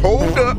hold up.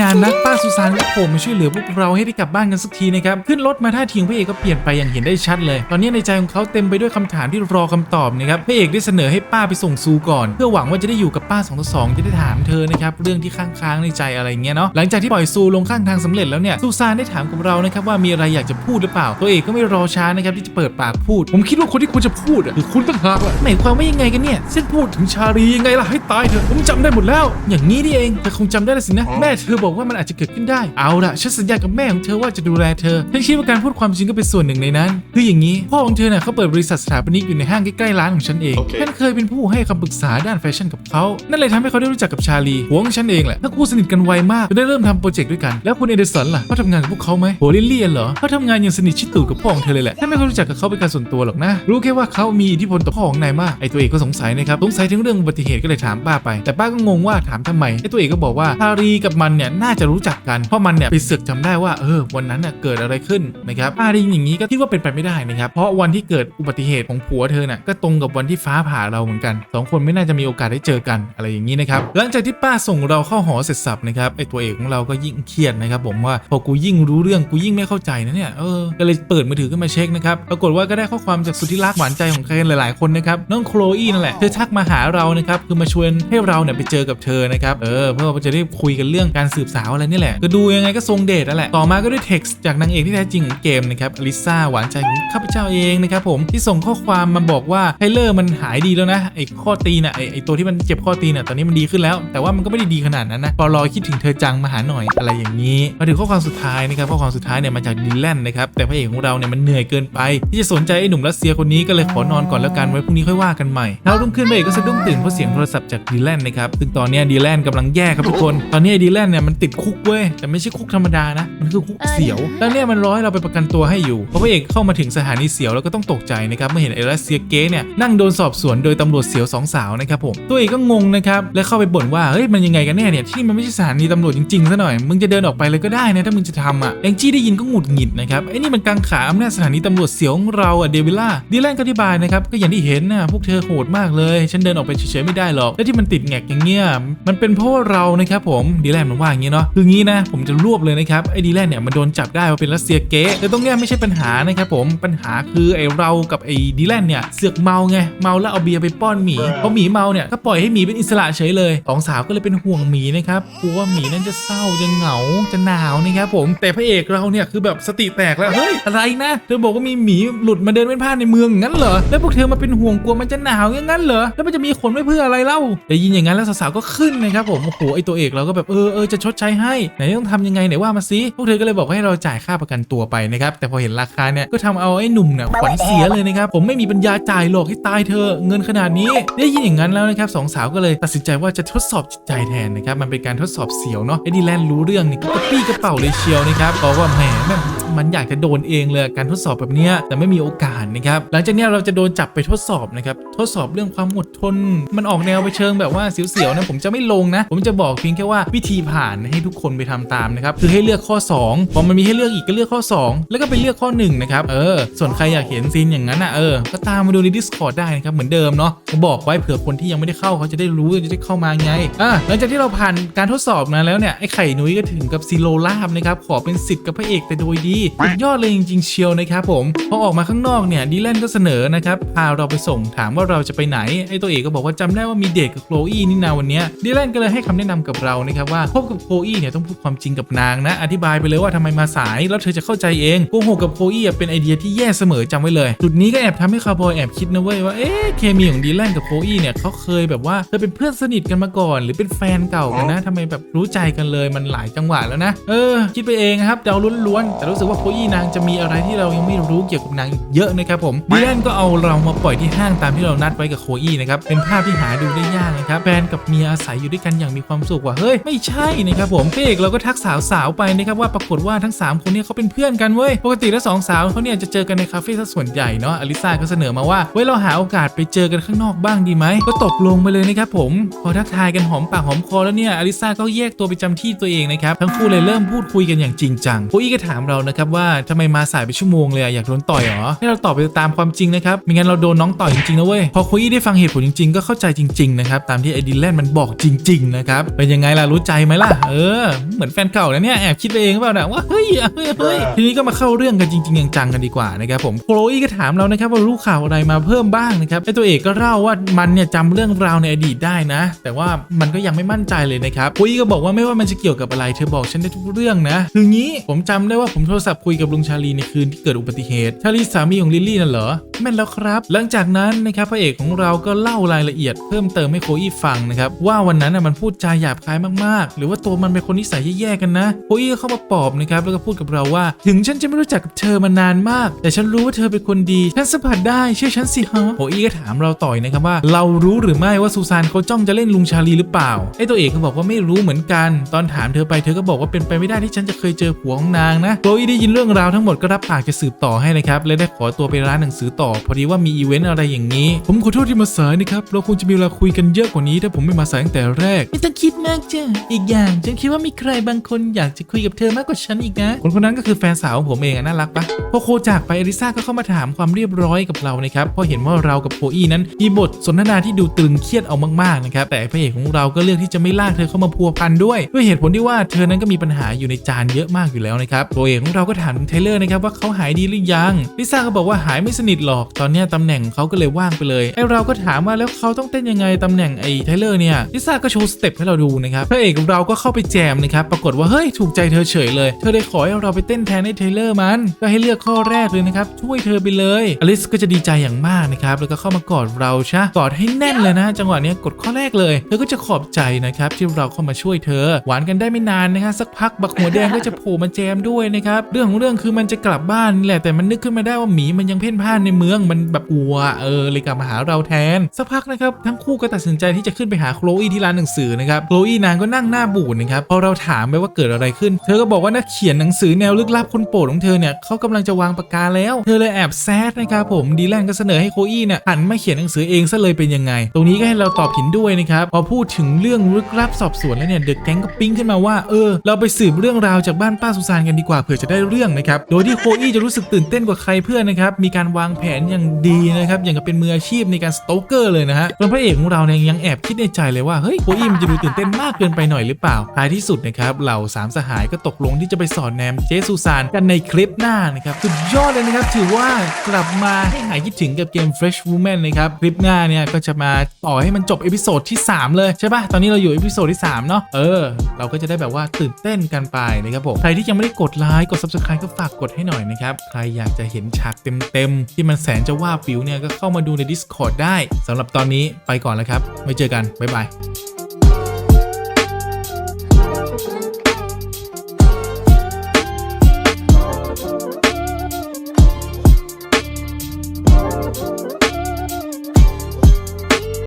นานนักป้าสุสานก็โผล่มาช่วยเหลือพวกเราให้ได้กลับบ้านกันสักทีนะครับขึ้นรถมาท่าทีของพระเอกก็เปลี่ยนไปอย่างเห็นได้ชัดเลย ตอนนี้ในใจของเขาเต็มไปด้วยคำถามที่รอคำตอบนะครับพระเอกได้เสนอให้ป้าไปส่งซูก่อน เพื่อหวังว่าจะได้อยู่กับป้า2ต่อ2จะได้ถามเธอนะครับเรื่องที่ค้างๆในใจอะไรเงี้ยเนาะหลังจากที่ปล่อยซูลงข้างทางสำเร็จแล้วเนี่ยซูซานได้ถามกับเรานะครับว่ามีอะไรอยากจะพูดหรือเปล่า ตัวเอกก็ไม่รอช้านะครับที่จะเปิดปากพูด ผมคิดว่าคนที่ควรจะพูดอะคือคุณต่างหากล่ะหมายความว่ายังไงกันเนี่ยเส้นพูดถึงชาลียังไงล่ะให้ตายเถอะผมจำได้หมดแล้ว อย่างนี้นี่เองเธอคงจำได้แล้วสินะแม่เธอบอกว่ามันอาจจะเกิดขึ้นได้ เอาล่ะฉันสัญญากับแม่ของเธอว่าจะดูแลเธอฉันคิดว่าการพูดความจริงก็เป็นส่วนหนึ่งในนั้น คืออย่างนี้ พ่อของเธอเนี่ยเขาเปิดบริษัทสถาปนิกอยู่ในห้างใกล้ๆร้านของฉันเองโอเคฉันเคยเป็นผู้ให้คำปรึกษาด้านแฟชั่นกับเขา นั่นเลยทำให้เขาได้รู้จักกับชาลีหัวของฉันเองแหละทั้งคู่สนิทกันไวมากจนได้เริ่มทำโปรเจกต์ด้วยกัน แล้วคุณเอเดสันล่ะเขาทำงานกับพวกเขาไหมโหลิลลี่เหรอเขาทำงานอย่างสนิทชิดตูดกับพ่อของเธอเลยแหละฉันไม่เคยรู้จักกับเขาเป็นการส่วนตัวหรอกนะ รู้แค่ว่าเขามีอิทธิพลต่อพ่อของนายมาก ไอตัวเอกก็สงสัยนะครับ สงสัยถึงเรื่องอุบัติเหตุก็เลยถามป้าไป แต่ป้าก็งงว่าถามทำไม ไอตัวเอกก็บอกว่าชาลีกับมันเนี่ยน่าจะรู้จักกันเพราะมันเนี่ยไปสือกจำได้ว่าเออวันนั้นน่ะเกิดอะไรขึ้นนะครับป้าได้ยินอย่างนี้ก็คิดว่าเป็นไปไม่ได้นะครับเพราะวันที่เกิดอุบัติเหตุของผัวเธอน่ะก็ตรงกับวันที่ฟ้าผ่าเราเหมือนกันสองคนไม่น่าจะมีโอกาสได้เจอกันอะไรอย่างนี้นะครับหลังจากที่ป้าส่งเราเข้าหอเสร็จสับนะครับไอตัวเอกของเราก็ยิ่งเครียดนะครับผมว่าพอกูยิ่งรู้เรื่องกูยิ่งไม่เข้าใจนะเนี่ยเออก็เลยเปิดมือถือขึ้นมาเช็คนะครับปรากฏว่าก็ได้ข้อความจากสุดที่รักหวานใจของใครหลาย ๆ คนนะครับน้องโคลอีนั่นแหละเธอทักมาหาเรานะครับคือมาชวนให้เราเนี่ยไปเจอกับเธอนะครับเออเพื่อจะได้คุยกันเรื่องการสืบสาวอะไรนี่แหละก็ดูยังไงก็ทรงเดทนั่นแหละต่อมาก็ได้เท็กซ์จากนางเอกที่แท้จริงของเกมนะครับอลิซาหวานใจของข้าพเจ้าเองนะครับผมที่ส่งข้อความมาบอกว่าไทเลอร์มันหายดีแล้วนะไอ้ข้อตีนอะไอ้ไอ้ตัวที่มันเจ็บข้อตีนอะตอนนี้มันดีขึ้นแล้ว แต่ว่ามันก็ไม่ได้ดีขนาดนั้นนะปอลอคิดถึงเธอจังมาหาหน่อยอะไรอย่างนี้มาถึงข้อความสุดท้ายนะครับข้อความสุดท้ายเนี่ยมาจากดิลแลนนะครับแต่พระเอกของเราเนี่ยมันเหนื่อยเกินไป ที่จะสนใจไอ้หนุ่มรัสเซียคนนี้ก็เลยขอนอนก่อนแล้วกันไว้พรุ่งนี้ค่อยว่ากันใหม่เช้ารุ่งขึ้นพระเอกก็สะดุ้งตื่นเพราะเสียงโทรศัพท์จากดิลแลนนะครับซึ่งตอนนี้ดิลแลนกำลังแย่ครับทุกคน ตอนนี้ดิลแลนเนี่ยมันติดคุกเว้ยแต่ไม่ใช่คุกธรรมดานะ มันคือคุกเสียว แล้วเนี่ยมันร้อยเราไปประกันตัวให้อยู่พอพระเอกเข้ามาถึงสถานีเสียวแล้วก็ต้องตกใจนะครับเมื่อเห็นไอ้รัสเซียเก๊เนี่ยนั่งโดนสอบสวนโดยตำรวจเสียวสองสาวนะครับผมตัวเอกก็งงนะครับแล้วเข้าไปบ่นว่าเฮ้ยมันยังไงกันแน่เนี่ยที่มันไม่ใช่สถานีตำรวจจริงๆซะหน่อยมึงจะเดินออกไปเลยก็ได้นะถ้ามึงจะทำอะแองจี้ได้ยินก็หงุดหงิดนะครับไอ้นี่มันกังขาอำนาจสถานีตำรวจเสียวของเราอะเดวิล่าดีแลนก็อธิบายนะครับก็อย่างที่เห็นนะพวกเธอโหดมากเลย ฉันเดินออกไปเฉยๆไม่ได้หรอกและที่มันติดแงกอย่างเงี้ยมันเป็นเพราะว่าเรานะครับผมดีแลนมันว่าอย่างงี้เนาะคืองี้นะผมจะรวบเลยนะครับไอ้ดีแลนเนี่ยมันโดนจับได้ว่าเป็นรัสเซียเก๊แต่ตรงเนี้ยไม่ใช่ปัญหานะครับผมปัญหาคือไอ้เรากับไอ้ดีแลนเนี่ยเสือกเมาไงเมาแล้วเอาเบียร์ไปป้อนหมีพอหมีเมาเนี่ยก็ปล่อยให้หมีเป็นอิสระเฉยเลยสองสาวก็เลยเป็นห่วงหมีนะครับกลัวหมีนั่นจะเศร้าจะเหงาจะหนาวนะครับผมแต่พระเอกเราเนี่ยคือแบบสติแตกแล้วเฮ้ยอะไรนะเธอบอกว่ามีหมีหลุดมาเดินเป็นผ้านในเมืองอย่างนั้นเหรอแล้วพวกเธอมาเป็นห่วงกลัวมันจะหนาวอย่างนั้นเหรอแล้วมันจะมีขนไว้เพื่ออะไรเล่าได้ยินอย่างนั้นแล้วสาวๆก็ขึ้นนะครับผมโอ้โหไอตัวเอกเราก็แบบเออเออจะชดใช้ให้ ไหนต้องทำยังไงไหนว่ามาซิพวกเธอก็เลยบอกว่าให้เราจ่ายค่าประกันตัวไปนะครับแต่พอเห็นราคาเนี่ยก็ทำเอาไอ้หนุ่มเนี่ยขวัญเสียเลยนะครับผมไม่มีปัญญาจ่ายหรอกให้ตายเธอะเงินขนาดนี้ ได้ยินอย่างนั้นแล้วนะครับสองสาวก็เลยตัดสินใจว่าจะทดสอบจิตใจแทนนะครับมันเป็นการทดสอบเสียวเนาะไอ้ดีแลนรู้เรื่องนี่ก็กระปี้กระเป๋าเลยเชียวนะครับบอกว่าแหมแม่ง มันอยากจะโดนเองเลยการทดสอบแบบนี้แต่ไม่มีโอกาสนะครับหลังจากนี้เราจะโดนจับไปทดสอบนะครับทดสอบเรื่องความอดทน มันออกแนวไปเชิงแบบว่าเสียวๆนะผมจะไม่ลงนะ ผมจะบอกเพียงแค่ว่าวิธีผ่านให้ทุกคนไปทำตามนะครับคือให้เลือกข้อ 2 พอมันมีให้เลือกอีกก็เลือกข้อ 2 แล้วก็ไปเลือกข้อ1นะครับเออส่วนใครอยากเห็นซีนอย่างนั้นอะเออก็ตามมาดูใน Discord ได้นะครับเหมือนเดิมเนาะบอกไว้เผื่อคนที่ยังไม่ได้เข้าเขาจะได้รู้จะได้เข้ามาไงอะหลังจากที่เราผ่านการทดสอบมาแล้วเนี่ยไอ้ไข่นุ้ยก็ถึงกับซีโรลาบนะครับขอเป็นสิทธิ์กับพระเอกแต่โดยดีสุดยอดเลยจริงๆเชียวนะครับผมพอออกมาข้างนอกเนี่ยดีแลนก็เสนอนะครับพาเราไปส่งถามว่าเราจะไปไหนไอ้ตัวเอกก็บอกว่าจำได้ว่ามีเดทกับโคลอีนี่นาวันนี้ดีแลนก็เลยให้คำแนะนำกับเรานะครับว่าพบกับโคลอีเนี่ยต้องพูดความจริงกับนางนะ อธิบายไปเลยว่าทำไมมาสาย แล้วเธอจะเข้าใจเองโกหกกับโคลอีอะเป็นไอเดียที่แย่เสมอจำไว้เลยจุดนี้ก็แอบทำให้คาร์บอยแอบคิดนะเว้ยว่าเอ๊ะเคมีของดีแลนกับโคลอีเนี่ยเขาเคยแบบว่าเคยเป็นเพื่อนสนิทกันมาก่อน หรือเป็นแฟนเก่ากันนะทำไมแบบรู้ใจกันเลยมันหลายจังหวะแล้วนะ เออ คิดไปเองครับเดาล้วนๆแต่รู้สึกว่าโคอีนางจะมีอะไรที่เรายังไม่รู้เกี่ยวกับนางเยอะนะครับผมดีแลนก็เอาเรามาปล่อยที่ห้างตามที่เรานัดไว้กับโคอีนะครับเป็นภาพที่หาดูได้ยากนะครับแฟนกับเมียอาศัยอยู่ด้วยกันอย่างมีความสุขว่ะเฮ้ยไม่ใช่นะครับผมพระเอกเราก็ทักสาวสาวๆไปนะครับว่าปรากฏว่าทั้งสามคนเนี่ยเขาเป็นเพื่อนกันเว้ยปกติแล้วสองสาวเขาเนี่ยจะเจอกันในคาเฟ่ซะส่วนใหญ่เนาะอลิซาก็เสนอมาว่าเว้ยเราหาโอกาสไปเจอกันข้างนอกบ้างดีไหมก็ตกลงไปเลยนะครับผมพอทักทายกันหอมปากหอมคอแล้วเนี่ยอลิซาก็แยกตัวไปจำที่ตัวเองนะครับทั้งคู่เลยเริ่มพูดคุยกันอย่างจริงจังโคอีก็ถามเรานะครับว่าทำไมมาสายไปชั่วโมงเลยอยากโดนต่อยเหรอให้เราตอบไปตามความจริงนะครับไม่งั้นเราโดนน้องต่อยจริงๆนะเว้ยพอคอี้ได้ฟังเหตุผลจริงๆ ก็เข้าใจจริงๆนะครับตามที่ไอดิแลนมันบอกจริง ๆ นะครับ เป็นยังไงล่ะรู้ใจไหมล่ะเออเหมือนแฟนเก่านะเนี่ยแอบคิดไปเองเปล่านะว่าเฮ้ยเฮ้ยเฮ้ยทีนี้ก็มาเข้าเรื่องกันจริงๆจังๆกันดีกว่านะครับผมโคลอี้ก็ถามเรานะครับว่ารู้ข่าวอะไรมาเพิ่มบ้างนะครับไอตัวเอกก็เล่าว่ามันเนี่ยจำเรื่องราวในอดีตได้นะ แต่ว่ามันก็ยังไม่มั่นใจเลยนะครับโคลอี้ก็บอกว่าไม่ว่ามันจะเกี่ยวกับอะไรเธอบอกฉันได้ทุกเรื่องนะคืองี้ผมจำได้ว่าผมโทรศัพท์คุยกับลุงชาลีในคืนที่เกิดอุบัติเหตุ ชาลีสามีของลิลลี่น่ะเหรอ แม่นแล้วครับ หลังจากนั้นนะครับพระเอกของเราก็เล่ารายละเอียดเพิ่มเติมให้โคอี้ฟังนะครับว่าวันนั้นน่ะมันพูดจาหยาบคายมากๆ หรือว่าตัวมันเป็นคนนิสัยแย่ๆกันนะโคอี้ก็เข้ามาปลอบนะครับแล้วก็พูดกับเราว่า ถึงฉันจะไม่รู้จักกับเธอมานานมาก แต่ฉันรู้ว่าเธอเป็นคนดีฉันสัมผัสได้เชื่อฉันสิฮะโคอี้ก็ถามเราต่อยนะครับว่า เรารู้หรือไม่ว่าซูซานเขาจ้องจะเล่นลุงชาลีหรือเปล่าไอ้ตัวเอกก็บอกว่าไม่รู้เหมือนกัน ตอนถามเธอไปเธอก็บอกว่าเป็นไปไม่ได้ที่ฉันจะเคยเจอผัวของนางนะโคอี้ได้ยินเรื่องราวทั้งหมดก็รับปากจะสืบต่อให้นะครับและได้ขอตัวไปร้านหนังสือต่อ พอดีว่ามีอีเวนต์อะไรอย่างนี้ ผมขอโทษที่มาสายนะครับเราคงจะมีเวลาคุยกันเยอะกว่านี้ถ้าผมไม่มาสายตั้งแต่แรก ไม่ต้องคิดมากจ้ะอีกอย่างฉันคิดว่ามีใครบางคนอยากจะคุยกับเธอมากกว่าฉันอีกนะคนคนนั้นก็คือแฟนสาวของผมเองอะน่ารักปะพอโคจากไปอลิซ่าก็เข้ามาถามความเรียบร้อยกับเรานะครับเพราะเห็นว่าเรากับโคอี้นั้นมีบทสนทนาที่ดูตึงเครียดเอามากๆนะครับแต่พระเอกของเราก็เลือกที่จะไม่ลากเธอเข้ามาพัวพันด้วย ด้วยเหตุผลที่ว่าเธอนั้นก็มีปัญหาอยู่ในจานเยอะมากอยู่แล้วนะครับตัวเอกของเราก็ถามถึงไทเลอร์นะครับว่าเขาหายดีหรือยัง ลิซ่าก็บอกว่าหายไม่สนิทหรอก ตอนนี้ตำแหน่งเขาก็เลยว่างไปเลย ไอเราก็ถามว่าแล้วเขาต้องเต้นยังไงตำแหน่งไอไทเลอร์เนี่ย ลิซ่าก็โชว์สเต็ปให้เราดูนะครับ พระเอกของเราก็เข้าไปแจมนะครับ ปรากฏว่าเฮ้ยถูกใจเธอเฉยเลย เธอเลยขอให้เราไปเต้นแทนให้ไทเลอร์มัน ก็ให้เลือกข้อแรกเลยนะครับ ช่วยเธอไปเลย อลิสก็จะดีใจอย่างมากนะครับ แล้วก็เข้ามากอดเราใช่กอดให้แน่นเลยนะ จังหวะนี้กดข้อแรกเลย เธอก็จะขอบใจนะครับที่เราเข้ามาช่วยเธอ หวานกันได้ไม่นานนะครับสักพักบักหัวแดงก็จะโผล่มาแจมด้วยนะครับเรื่องของเรื่องคือมันจะกลับบ้านแหละแต่มันนึกขึ้นมาได้ว่าหมีมันยังเพ่นพ่านในเมืองมันแบบอัวเออเลยกลับมาหาเราแทนสักพักนะครับทั้งคู่ก็ตัดสินใจที่จะขึ้นไปหาโคลอีที่ร้านหนังสือนะครับโคลอีนางก็นั่งหน้าบูดนะครับพอเราถามไปว่าเกิดอะไรขึ้น เธอก็บอกว่านักเขียนหนังสือแนวลึกลับคนโปรดของเธอเนี่ยเขากำลังจะวางปากกาแล้ว เธอเลยแอบแซดนะครับผมดีแลนก็เสนอให้โคอี้เนี่ยหันมาเขียนหนังสือเองซะเลยเป็นยังไง ตรงนี้ก็ให้เราตอบห็นด้วยนะครับพอพูดถึงเรื่องลึกลับสอบสวนแล้วเนี่ยเดอะแก๊งก็ปิ้งขึ้นมาว่าเออเราไปสืบเรื่องราวจากบ้านป้าสุสานกันดีกว่าเผื่อจะได้เรื่องนะครับ โดยที่โคอี้จะรู้สึกตื่นเต้นกว่าใครเพื่อนนะครับ มีการวางแผนอย่างดีนะครับ อย่างกับเป็นมืออาชีพในการสโตเกอร์เลยนะฮะส่วนพระเอกของเราเนี่ยยังแอบคิดในใจเลยว่า เฮ้ยโคอี้มันจะดูตื่นเต้นมากเกินไปหน่อยหรือเปล่า ท้ายที่สุดนะครับ เหล่าสามสหายก็ตกลงที่จะไปสอนแนมเจสุสานกันในคลิปหน้านะครับ สุดยอดเลยนะครับ ถือว่ากลับมาให้หายคิดถึงกับเกม Fresh Woman นะครับ คลิปหน้าเนี่ยก็จะมาต่อให้มันจบเอพิโซดที่ 3 เลยใช่ปะตอนนี้เราอยู่เอพิโซดที่3เนาะ เออ เราก็จะได้แบบว่าตื่นเต้นกันไปนะครับผม ใครที่ยังไม่ได้กดไลค์ กด Subscribe ก็ฝากกดให้หน่อยนะครับ ใครอยากจะเห็นฉากเต็มๆ ที่มันแสนจะว่าฟิวเนี่ยก็เข้ามาดูใน Discord ได้สำหรับตอนนี้ไปก่อนแล้วครับไว้เจอกันบ๊ายบาย